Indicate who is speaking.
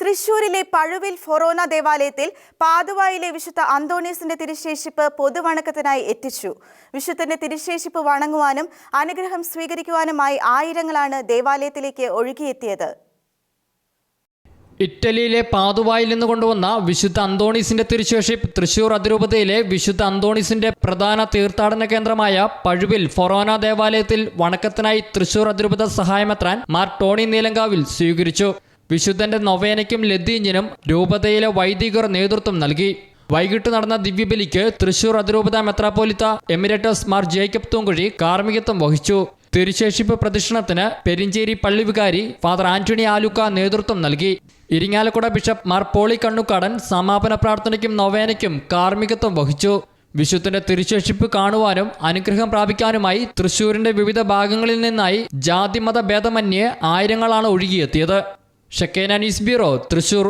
Speaker 1: തൃശൂരിലെ പഴുവിൽ ഫൊറോന ദേവാലയത്തിൽ പാതുവായിലെ വിശുദ്ധ അന്തോണീസിന്റെ തിരുശേഷിപ്പ് പൊതുവണക്കത്തിനായി എത്തിച്ചു. വിശുദ്ധന്റെ തിരുശേഷിപ്പ് വണങ്ങുവാനും അനുഗ്രഹം സ്വീകരിക്കുവാനുമായി ആയിരങ്ങളാണ് ദേവാലയത്തിലേക്ക് ഒഴുകിയെത്തിയത്.
Speaker 2: ഇറ്റലിയിലെ പാതുവായിൽ നിന്ന് കൊണ്ടുവന്ന വിശുദ്ധ അന്തോണീസിന്റെ തിരുശേഷിപ്പ് തൃശൂർ അതിരൂപതയിലെ വിശുദ്ധ അന്തോണീസിന്റെ പ്രധാന തീർത്ഥാടന കേന്ദ്രമായ പഴുവിൽ ഫൊറോന ദേവാലയത്തിൽ വണക്കത്തിനായി തൃശൂർ അതിരൂപത സഹായമെത്രാൻ മാർ ടോണി നീലങ്കാവിൽ സ്വീകരിച്ചു. വിശുദ്ധന്റെ നൊവേനയ്ക്കും ലദ്ദീഞ്ഞിനും രൂപതയിലെ വൈദികർ നേതൃത്വം നൽകി. വൈകിട്ട് നടന്ന ദിവ്യബലിക്ക് തൃശൂർ അതിരൂപത മെത്രാപ്പോലിത്ത എമിരേറ്റസ് മാർ ജേക്കബ് തൂങ്കുഴി കാർമ്മികത്വം വഹിച്ചു. തിരുശേഷിപ്പ് പ്രദക്ഷിണത്തിന് പെരിഞ്ചേരി പള്ളിവികാരി ഫാദർ ആന്റണി ആലുക്ക നേതൃത്വം നൽകി. ഇരിങ്ങാലക്കുട ബിഷപ്പ് മാർ പോളി കണ്ണുക്കാടൻ സമാപന പ്രാർത്ഥനയ്ക്കും നൊവേനയ്ക്കും കാർമ്മികത്വം വഹിച്ചു. വിശുദ്ധന്റെ തിരുശേഷിപ്പ് കാണുവാനും അനുഗ്രഹം പ്രാപിക്കാനുമായി തൃശൂരിന്റെ വിവിധ ഭാഗങ്ങളിൽ നിന്നായി ജാതിമത ഭേദമന്യേ ആയിരങ്ങളാണ് ഒഴുകിയെത്തിയത്. Shekinah news bureau Thrissur